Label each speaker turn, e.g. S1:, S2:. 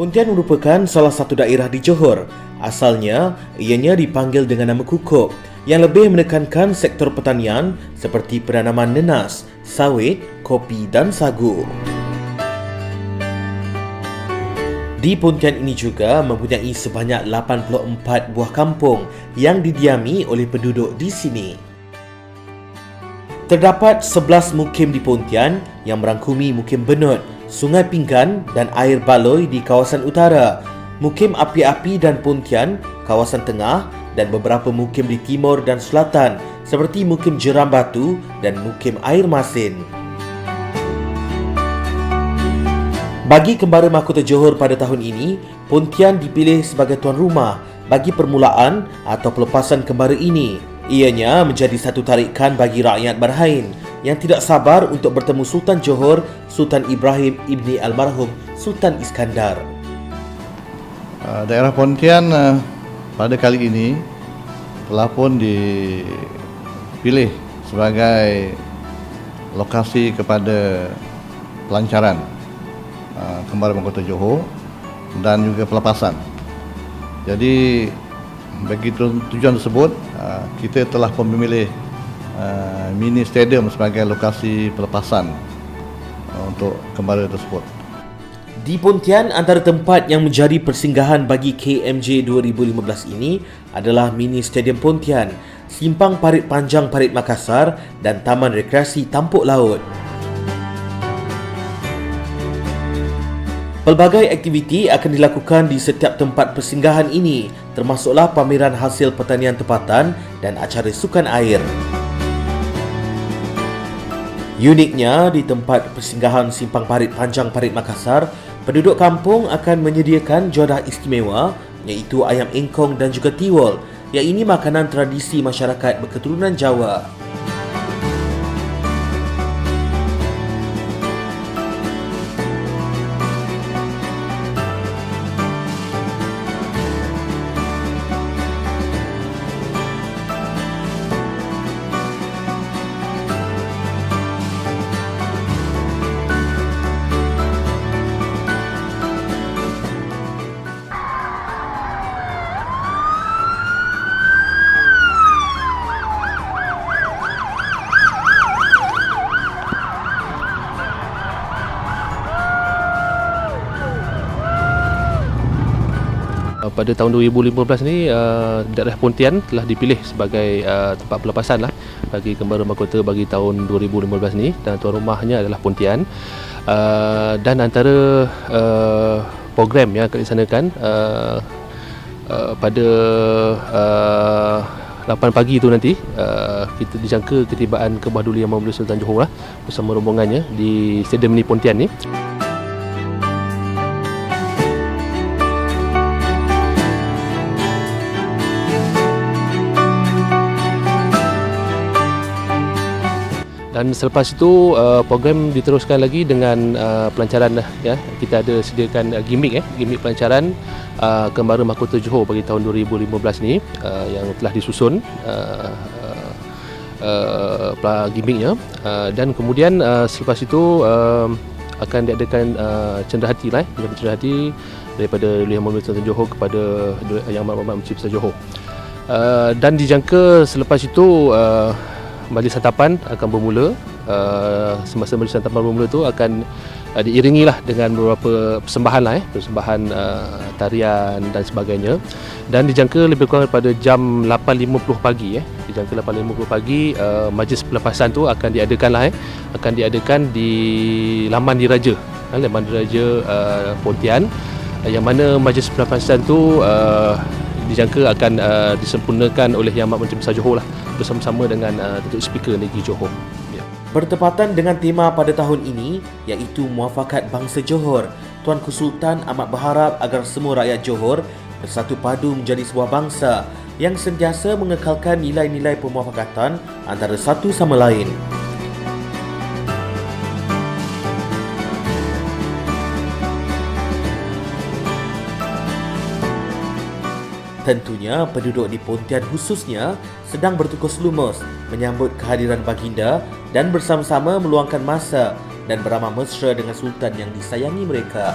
S1: Pontian merupakan salah satu daerah di Johor. Asalnya, ianya dipanggil dengan nama Kukup yang lebih menekankan sektor pertanian seperti penanaman nenas, sawit, kopi dan sagu. Di Pontian ini juga mempunyai sebanyak 84 buah kampung yang didiami oleh penduduk di sini. Terdapat 11 mukim di Pontian yang merangkumi Mukim Benut, Sungai Pinggan dan Air Baloi di kawasan utara, Mukim Api-Api dan Pontian, kawasan tengah dan beberapa mukim di timur dan selatan seperti Mukim Jeram Batu dan Mukim Air Masin. Bagi kembara mahkota Johor pada tahun ini, Pontian dipilih sebagai tuan rumah bagi permulaan atau pelepasan kembara ini. Ianya menjadi satu tarikan bagi rakyat Berhain yang tidak sabar untuk bertemu Sultan Johor, Sultan Ibrahim ibni almarhum Sultan Iskandar.
S2: Uh, daerah Pontian uh, pada kali ini telah pun dipilih sebagai lokasi kepada pelancaran uh, kembali Kota Johor dan juga pelepasan. Jadi bagi tujuan tersebut kita telah memilih uh, mini stadium sebagai lokasi pelepasan uh, untuk kembali tersebut.
S1: Di Pontian, antara tempat yang menjadi persinggahan bagi KMJ 2015 ini adalah Mini Stadium Pontian, Simpang Parit Panjang Parit Makassar dan Taman Rekreasi Tampuk Laut. Pelbagai aktiviti akan dilakukan di setiap tempat persinggahan ini, termasuklah pameran hasil pertanian tempatan dan acara sukan air. Uniknya, di tempat persinggahan Simpang Parit Panjang Parit Makassar, penduduk kampung akan menyediakan jodah istimewa iaitu ayam engkong dan juga tiwol yang ini makanan tradisi masyarakat berketurunan Jawa.
S3: Pada tahun 2015 ni uh, daerah Pontian telah dipilih sebagai uh, tempat pelepasan lah bagi kembara mahkota bagi tahun 2015 ni. Dan tuan rumahnya adalah Pontian. Uh, dan antara uh, program yang akan disanakan uh, uh, pada uh, 8 pagi tu nanti uh, kita dijangka ketibaan Kebah Duli Yang Maha Sultan Johor lah bersama rombongannya di Stadium ni Pontian ni dan selepas itu uh, program diteruskan lagi dengan uh, pelancaran lah ya. Kita ada sediakan uh, gimmick eh. Gimmick pelancaran uh, kembara mahkota Johor bagi tahun 2015 ni uh, yang telah disusun uh, uh, uh, gimmicknya. Uh, dan kemudian uh, selepas itu uh, akan diadakan uh, cenderahati lah eh, cenderahati daripada Yang Muhammad Sultan Johor kepada Yang Muhammad Cipta Johor. Uh, dan dijangka selepas itu uh, majlis santapan akan bermula uh, semasa majlis santapan bermula tu akan uh, diiringi lah dengan beberapa persembahan lah eh. Persembahan uh, tarian dan sebagainya. Dan dijangka lebih kurang pada jam 8.50 pagi eh. Dijangka 8.50 pagi uh, majlis pelepasan tu akan diadakan lah eh. Akan diadakan di Laman Diraja uh, Laman Diraja uh, Pontian. Yang mana majlis pelepasan tu uh, dijangka akan uh, disempurnakan oleh Yang Amat Menteri Besar Johor lah bersama-sama dengan uh, Datuk Speaker Negeri Johor. Ya.
S1: Bertepatan dengan tema pada tahun ini iaitu Muafakat Bangsa Johor, Tuanku Sultan amat berharap agar semua rakyat Johor bersatu padu menjadi sebuah bangsa yang sentiasa mengekalkan nilai-nilai pemuafakatan antara satu sama lain. Tentunya penduduk di Pontian khususnya sedang bertukus lumus menyambut kehadiran baginda dan bersama-sama meluangkan masa dan beramah mesra dengan sultan yang disayangi mereka.